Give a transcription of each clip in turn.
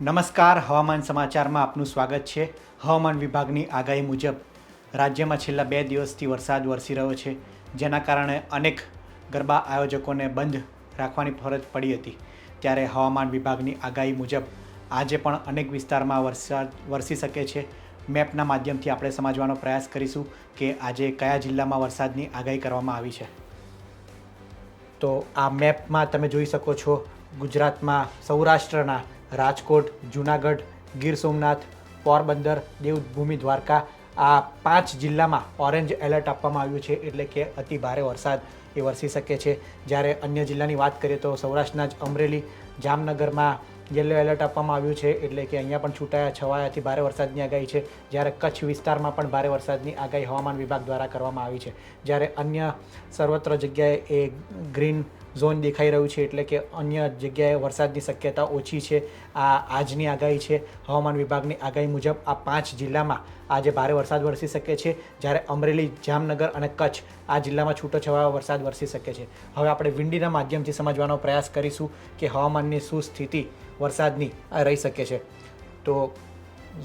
નમસ્કાર, હવામાન સમાચારમાં આપનું સ્વાગત છે. હવામાન વિભાગની આગાહી મુજબ રાજ્યમાં છેલ્લા બે દિવસથી વરસાદ વરસી રહ્યો છે, જેના કારણે અનેક ગરબા આયોજકોને બંધ રાખવાની ફરજ પડી હતી. ત્યારે હવામાન વિભાગની આગાહી મુજબ આજે પણ અનેક વિસ્તારમાં વરસાદ વરસી શકે છે. મેપના માધ્યમથી આપણે સમજવાનો પ્રયાસ કરીશું કે આજે કયા જિલ્લામાં વરસાદની આગાહી કરવામાં આવી છે. તો આ મેપમાં તમે જોઈ શકો છો, ગુજરાતમાં, સૌરાષ્ટ્રના રાજકોટ, જુનાગઢ, ગીર સોમનાથ, પોરબંદર, દેવભૂમિ, દ્વારકા આ પાંચ જિલ્લામાં ઓરેન્જ એલર્ટ આપવામાં આવ્યું છે એટલે કે અતિ ભારે વરસાદ એ વરસી શકે છે. જ્યારે અન્ય જિલ્લાની વાત કરીએ તો સૌરાષ્ટ્રના જ અમરેલી, જામનગરમાં યલો એલર્ટ આપવામાં આવ્યું છે એટલે કે અહીંયા પણ છૂટાયા છવાયાથી ભારે વરસાદની આગાહી છે. જ્યારે કચ્છ વિસ્તારમાં પણ ભારે વરસાદની આગાહી હવામાન વિભાગ દ્વારા કરવામાં આવી છે. જ્યારે અન્ય સર્વત્ર જગ્યાએ એ ગ્રીન ઝોન દેખાઈ રહ્યું છે એટલે કે અન્ય જગ્યાએ વરસાદની શક્યતા ઓછી છે. આ આજની આગાહી છે. હવામાન વિભાગની આગાહી મુજબ આ પાંચ જિલ્લામાં આજે ભારે વરસાદ વરસી શકે છે. જ્યારે અમરેલી, જામનગર અને કચ્છ આ જિલ્લામાં છૂટોછવાયો વરસાદ વરસી શકે છે. હવે આપણે વિંડીના માધ્યમથી સમજવાનો પ્રયાસ કરીશું કે હવામાનની શું સ્થિતિ વરસાદની રહી શકે છે. તો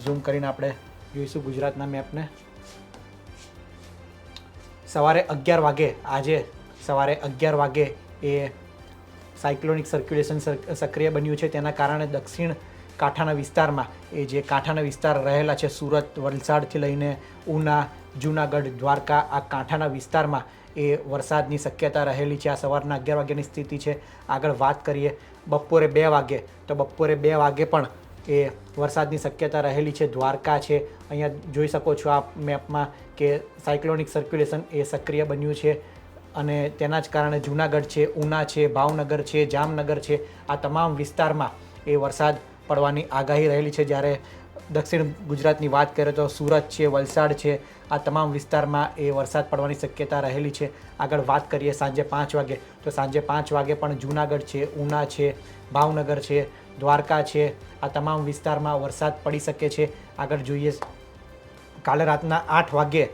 ઝૂમ કરીને આપણે જોઈશું ગુજરાતના મેપને. સવારે અગિયાર વાગે, આજે સવારે અગિયાર વાગે એ સાયક્લોનિક સર્ક્યુલેશન સક્રિય બન્યું છે. તેના કારણે દક્ષિણ કાંઠાના વિસ્તારમાં એ જે કાંઠાના વિસ્તાર રહેલા છે, સુરત, વલસાડથી લઈને ઉના, જુનાગઢ, દ્વારકા, આ કાંઠાના વિસ્તારમાં એ વરસાદની શક્યતા રહેલી છે. આ સવારના અગિયાર વાગ્યાની સ્થિતિ છે. આગળ વાત કરીએ બપોરે બે વાગે. તો બપોરે બે વાગે પણ એ વરસાદની શક્યતા રહેલી છે. દ્વારકા છે. અહીંયા જોઈ શકો છો આ મેપમાં કે સાયક્લોનિક સર્ક્યુલેશન એ સક્રિય બન્યું છે. અને તેના જ કારણે જૂનાગઢ છે, ઉના છે, ભાવનગર છે, જામનગર છે, આ તમામ વિસ્તારમાં એ વરસાદ પડવાની આગાહી રહેલી છે. જ્યારે દક્ષિણ ગુજરાતની વાત કરીએ તો સુરત છે, વલસાડ છે, આ તમામ વિસ્તારમાં એ વરસાદ પડવાની શક્યતા રહેલી છે. આગળ વાત કરીએ સાંજે પાંચ વાગે, તો સાંજે પાંચ વાગે પણ જૂનાગઢ છે, ઉના છે, ભાવનગર છે, દ્વારકા છે, આ તમામ વિસ્તારમાં વરસાદ પડી શકે છે. આગળ જોઈએ કાલે રાતના આઠ વાગે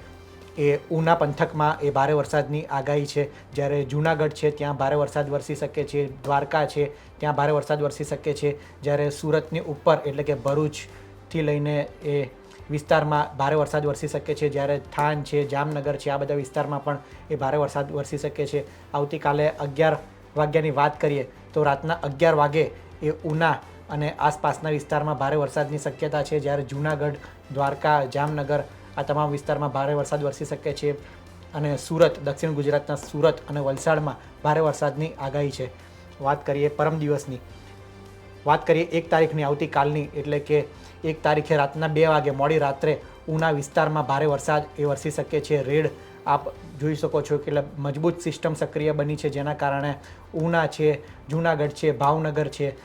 એ ઉના પંથકમાં એ ભારે વરસાદની આગાહી છે. જ્યારે જૂનાગઢ છે, ત્યાં ભારે વરસાદ વરસી શકે છે. દ્વારકા છે, ત્યાં ભારે વરસાદ વરસી શકે છે. જ્યારે સુરતની ઉપર, એટલે કે ભરૂચથી લઈને એ વિસ્તારમાં ભારે વરસાદ વરસી શકે છે. જ્યારે થાન છે, જામનગર છે, આ બધા વિસ્તારમાં પણ એ ભારે વરસાદ વરસી શકે છે. આવતીકાલે અગિયાર વાગ્યાની વાત કરીએ, તો રાતના અગિયાર વાગે એ ઉના અને આસપાસના વિસ્તારમાં ભારે વરસાદની શક્યતા છે. જ્યારે જૂનાગઢ, દ્વારકા, જામનગર આ તમામ વિસ્તારમાં ભારે વરસાદ વરસી શકે છે અને સુરત, દક્ષિણ ગુજરાતના સુરત અને વલસાડમાં ભારે વરસાદની આગાહી છે. વાત કરીએ પરમ દિવસની. વાત કરીએ એક તારીખની આવતીકાલની, એટલે કે એક તારીખે રાતના બે વાગે મોડી રાત્રે ઉના વિસ્તારમાં ભારે વરસાદ એ વરસી શકે છે. રેડ આપ જોઈ શકો છો કે મજબૂત સિસ્ટમ સક્રિય બની છે, જેના કારણે ઉના છે, જૂનાગઢ છે, ભાવનગર છે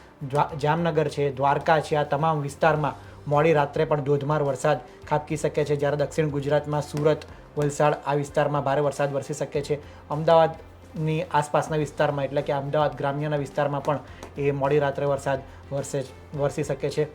જામનગર છે, દ્વારકા છે, આ તમામ વિસ્તારમાં મોડી રાત્રે પણ ધોધમાર વરસાદ ખાબકી શકે છે. જ્યારે દક્ષિણ ગુજરાતમાં સુરત, વલસાડ આ વિસ્તારમાં ભારે વરસાદ વરસી શકે છે. અમદાવાદની આસપાસના વિસ્તારમાં, એટલે કે અમદાવાદ ગ્રામ્યના વિસ્તારમાં પણ એ મોડી રાત્રે વરસાદ વરસે વરસી શકે છે.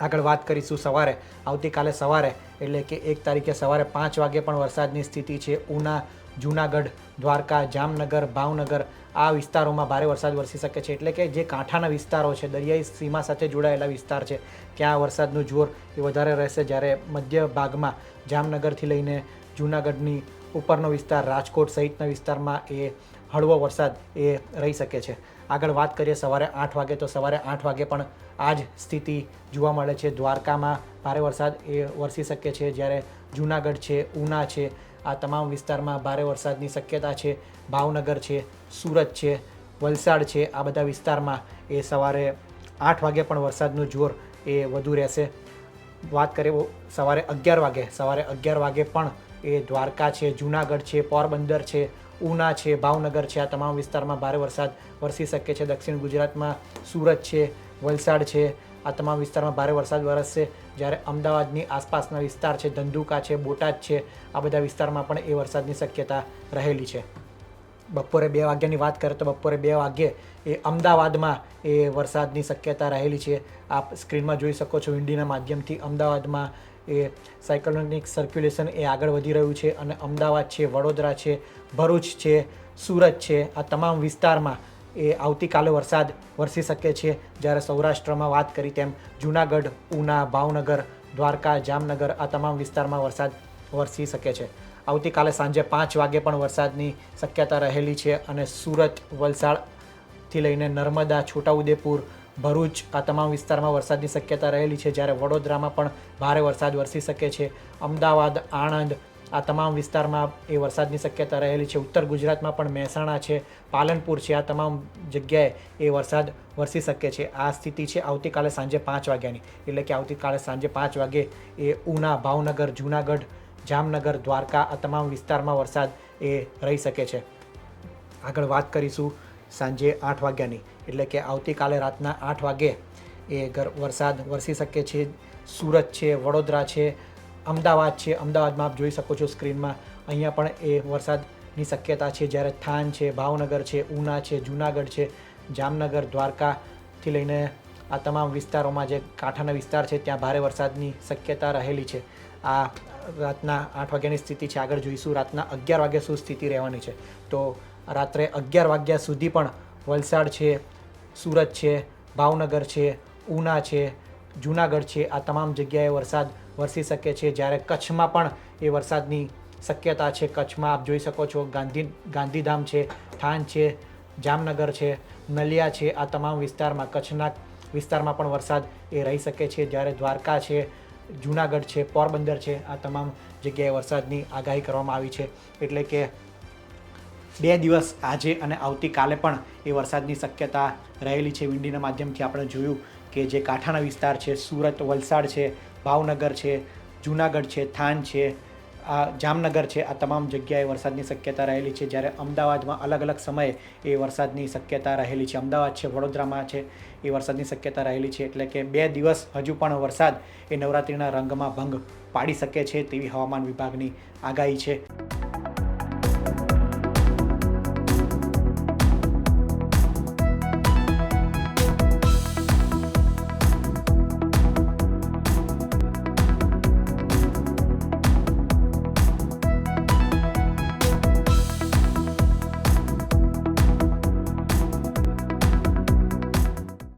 આગળ વાત કરીશું સવારે. આવતીકાલે સવારે, એટલે કે એક તારીખે સવારે પાંચ વાગે પણ વરસાદની સ્થિતિ છે. ઉના, જૂનાગઢ, દ્વારકા, જામનગર, ભાવનગર આ વિસ્તારોમાં ભારે વરસાદ વરસી શકે છે. એટલે કે જે કાંઠાના વિસ્તારો છે, દરિયાઈ સીમા સાથે જોડાયેલા વિસ્તાર છે, ત્યાં વરસાદનું જોર એ વધારે રહેશે જ્યારે મધ્ય ભાગમાં જામનગરથી લઈને જૂનાગઢની ઉપરનો વિસ્તાર, રાજકોટ સહિતના વિસ્તારમાં એ હળવો વરસાદ એ રહી શકે છે. આગળ વાત કરીએ સવારે આઠ વાગે, તો સવારે આઠ વાગે પણ આ જ સ્થિતિ જોવા મળે છે. દ્વારકામાં ભારે વરસાદ એ વરસી શકે છે જ્યારે જૂનાગઢ છે, ઉના છે આ તમામ વિસ્તારમાં ભારે વરસાદની શક્યતા છે, ભાવનગર છે, સુરત છે, વલસાડ છે, આ બધા વિસ્તારમાં એ સવારે આઠ વાગે પણ વરસાદનું જોર એ વધુ રહેશે. વાત કરીએ સવારે અગિયાર વાગે, સવારે અગિયાર વાગે પણ એ દ્વારકા છે, જુનાગઢ છે, પોરબંદર છે, ઉના છે, ભાવનગર છે, આ તમામ વિસ્તારમાં ભારે વરસાદ વરસી શકે છે. દક્ષિણ ગુજરાતમાં સુરત છે, વલસાડ છે આ તમામ વિસ્તારમાં ભારે વરસાદ વરસશે. જ્યારે અમદાવાદની આસપાસના વિસ્તાર છે, ધંધુકા છે, બોટાદ છે, આ બધા વિસ્તારમાં પણ એ વરસાદની શક્યતા રહેલી છે. બપોરે બે વાગ્યાની વાત કરીએ તો બપોરે બે વાગ્યે એ અમદાવાદમાં એ વરસાદની શક્યતા રહેલી છે. આપ સ્ક્રીનમાં જોઈ શકો છો વિંડીના માધ્યમથી અમદાવાદમાં એ સાયક્લોનિક સર્ક્યુલેશન એ આગળ વધી રહ્યું છે અને અમદાવાદ છે, વડોદરા છે, ભરૂચ છે, સુરત છે, આ તમામ વિસ્તારમાં એ આવતીકાલે વરસાદ વરસી શકે છે. જ્યારે સૌરાષ્ટ્રમાં વાત કરી તેમ જૂનાગઢ, ઉના, ભાવનગર, દ્વારકા, જામનગર આ તમામ વિસ્તારમાં વરસાદ વરસી શકે છે. આવતીકાલે સાંજે પાંચ વાગે પણ વરસાદની શક્યતા રહેલી છે અને સુરત વલસાડથી લઈને નર્મદા, છોટાઉદેપુર, ભરૂચ આ તમામ વિસ્તારમાં વરસાદની શક્યતા રહેલી છે. જ્યારે વડોદરામાં પણ ભારે વરસાદ વરસી શકે છે. અમદાવાદ, આણંદ આ તમામ વિસ્તારમાં એ વરસાદની શક્યતા રહેલી છે. ઉત્તર ગુજરાતમાં પણ મહેસાણા છે, પાલનપુર છે, આ તમામ જગ્યાએ એ વરસાદ વરસી શકે છે. આ સ્થિતિ છે આવતીકાલે સાંજે પાંચ વાગ્યાની. એટલે કે આવતીકાલે સાંજે પાંચ વાગે એ ઉના, ભાવનગર, જૂનાગઢ, જામનગર, દ્વારકા આ તમામ વિસ્તારમાં વરસાદ એ રહી શકે છે. આગળ વાત કરીશું સાંજે આઠ વાગ્યાની. એટલે કે આવતીકાલે રાતના આઠ વાગે એ વરસાદ વરસી શકે છે. સુરત છે, વડોદરા છે અમદાવાદ છે. અમદાવાદમાં આપ જોઈ શકો છો સ્ક્રીનમાં અહીંયા પણ એ વરસાદની શક્યતા છે. જ્યારે થાન છે, ભાવનગર છે, ઉના છે, જૂનાગઢ છે, જામનગર, દ્વારકાથી લઈને આ તમામ વિસ્તારોમાં જે કાંઠાના વિસ્તાર છે, ત્યાં ભારે વરસાદની શક્યતા રહેલી છે. આ રાતના આઠ વાગ્યાની સ્થિતિ છે. આગળ જોઈશું. રાતના અગિયાર વાગ્યા સુધી સ્થિતિ રહેવાની છે. તો રાત્રે અગિયાર વાગ્યા સુધી પણ વલસાડ છે, સુરત છે, ભાવનગર છે, ઉના છે જૂનાગઢ છે. આ તમામ જગ્યાએ વરસાદ વરસી શકે છે. જ્યારે કચ્છમાં પણ એ વરસાદની શક્યતા છે. કચ્છમાં આપ જોઈ શકો છો ગાંધી ગાંધીધામ છે, થાન છે, જામનગર છે, નલિયા છે. આ તમામ વિસ્તારમાં કચ્છના વિસ્તારમાં પણ વરસાદ એ રહી શકે છે. જ્યારે દ્વારકા છે, જૂનાગઢ છે, પોરબંદર છે, આ તમામ જગ્યાએ વરસાદની આગાહી કરવામાં આવી છે. એટલે કે બે દિવસ આજે અને આવતીકાલે પણ એ વરસાદની શક્યતા રહેલી છે. વિંડીના માધ્યમથી આપણે જોયું કે જે કાંઠાના વિસ્તાર છે, સુરત, વલસાડ છે, ભાવનગર છે, જુનાગઢ છે, થાન છે, આ જામનગર છે, આ તમામ જગ્યાએ વરસાદની શક્યતા રહેલી છે. જ્યારે અમદાવાદમાં અલગ અલગ સમયે એ વરસાદની શક્યતા રહેલી છે. અમદાવાદ છે, વડોદરામાં છે, એ વરસાદની શક્યતા રહેલી છે. એટલે કે બે દિવસ હજુ પણ વરસાદ એ નવરાત્રિના રંગમાં ભંગ પાડી શકે છે તેવી હવામાન વિભાગની આગાહી છે.